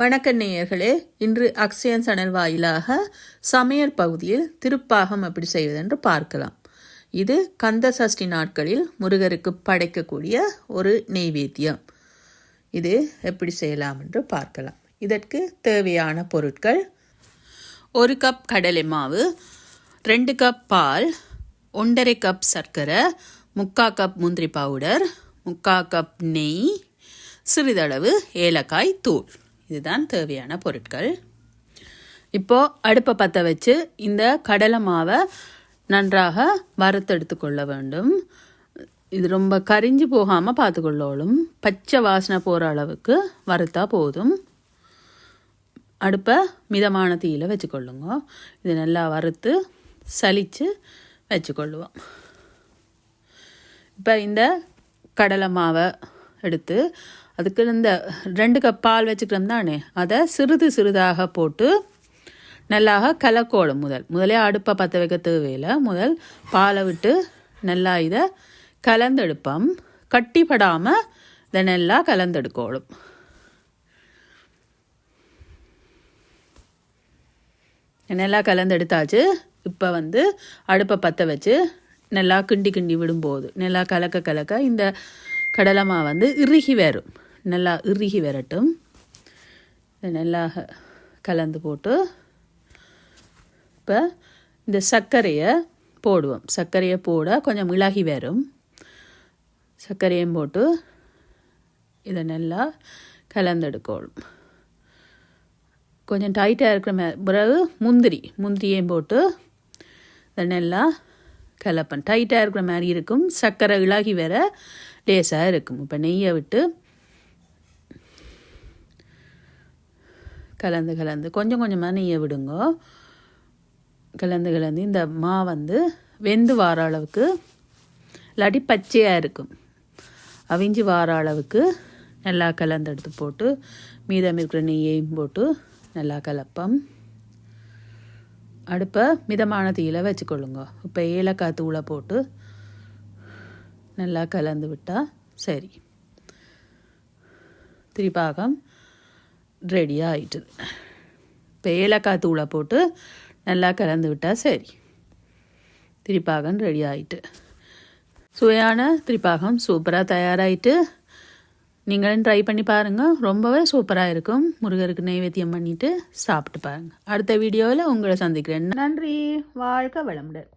வணக்க நேயர்களே இன்று அக்ஷயன் சணல் வாயிலாக சமையல் பகுதியில் திருப்பாகம் எப்படி செய்வதென்று பார்க்கலாம். இது கந்த சஷ்டி நாட்களில் முருகருக்கு படைக்கக்கூடிய ஒரு நெய்வேத்தியம். இது எப்படி செய்யலாம் என்று பார்க்கலாம். இதற்கு தேவையான பொருட்கள் ஒரு கப் கடலை மாவு ரெண்டு கப் பால் ஒன்றரை கப் சர்க்கரை முக்கா கப் முந்திரி பவுடர் முக்கா கப் நெய் சிறிதளவு ஏலக்காய் தூள். இதுதான் தேவையான பொருட்கள். இப்போது அடுப்பை பற்ற வச்சு இந்த கடலை மாவை நன்றாக வறுத்தெடுத்து கொள்ள வேண்டும். இது ரொம்ப கரிஞ்சு போகாமல் பார்த்துக்கொள்ளோளும். பச்சை வாசனை போகிற அளவுக்கு வறுத்தா போதும். அடுப்பை மிதமான தீயில் வச்சுக்கொள்ளுங்க. இது நல்லா வறுத்து சலித்து வச்சுக்கொள்ளுவோம். இப்போ இந்த கடலை மாவை எடுத்து அதுக்கு இந்த ரெண்டு கப் பால் வச்சுக்கிறோம் தானே அதை சிறிது சிறிதாக போட்டு நல்லாக கலக்கோடும் முதல். முதலே அடுப்பை பற்ற வைக்க தேவையில்லை. முதல் பாலை விட்டு நல்லா இதை கலந்தெடுப்போம். கட்டிப்படாமல் இதை நல்லா கலந்தெடுக்கோடும். நல்லா கலந்தெடுத்தாச்சு. இப்போ வந்து அடுப்பை பற்ற வச்சு நல்லா கிண்டி கிண்டி விடும்போது நல்லா கலக்க கலக்க இந்த கடலை வந்து இறுகி வரும். நல்லா இறுகி வரட்டும். நல்லா கலந்து போட்டு இப்போ இந்த சர்க்கரையை போடுவோம். சர்க்கரையை போட கொஞ்சம் மிளகி வரும். சர்க்கரையும் போட்டு இதை நல்லா கலந்தெடுக்கணும் கொஞ்சம் டைட்டாக இருக்கிற மே பிறகு முந்திரி முந்திரியும் போட்டு இதை நல்லா கலப்பேன் டைட்டாக இருக்கிற மாதிரி இருக்கும். சர்க்கரை இழகி வேற லேசாக இருக்கும். இப்போ நெய்யை விட்டு கலந்து கலந்து. கொஞ்சம் கொஞ்சமாக நெய்யை விடுங்க. கலந்து கலந்து. இந்த மா வந்து வெந்து வார அளவுக்கு இல்லாட்டி பச்சையாக இருக்கும். அவிஞ்சு வார அளவுக்கு நல்லா கலந்து எடுத்து போட்டு மீதம் இருக்கிற நெய்யையும் போட்டு நல்லா கலப்பம். அடுப்பை மிதமான தீயில் வச்சுக்கொள்ளுங்க. இப்போ ஏலக்காய் தூளை போட்டு நல்லா கலந்து விட்டால் சரி. திரிபாகம் ரெடியாக ஆயிட்டுது இப்போ ஏலக்காய் தூளை போட்டு நல்லா கலந்து விட்டால் சரி. திரிப்பாகம் ரெடி ஆகிட்டு சுவையான திரிப்பாகம் சூப்பராக தயாராகிட்டு நீங்களும் ட்ரை பண்ணி பாருங்கள் ரொம்பவே சூப்பராக இருக்கும். முருகருக்கு நைவேத்தியம் பண்ணிவிட்டு சாப்பிட்டு பாருங்கள் அடுத்த வீடியோவில் உங்களை சந்திக்கிறேன். நன்றி. வாழ்க வளமுடன்.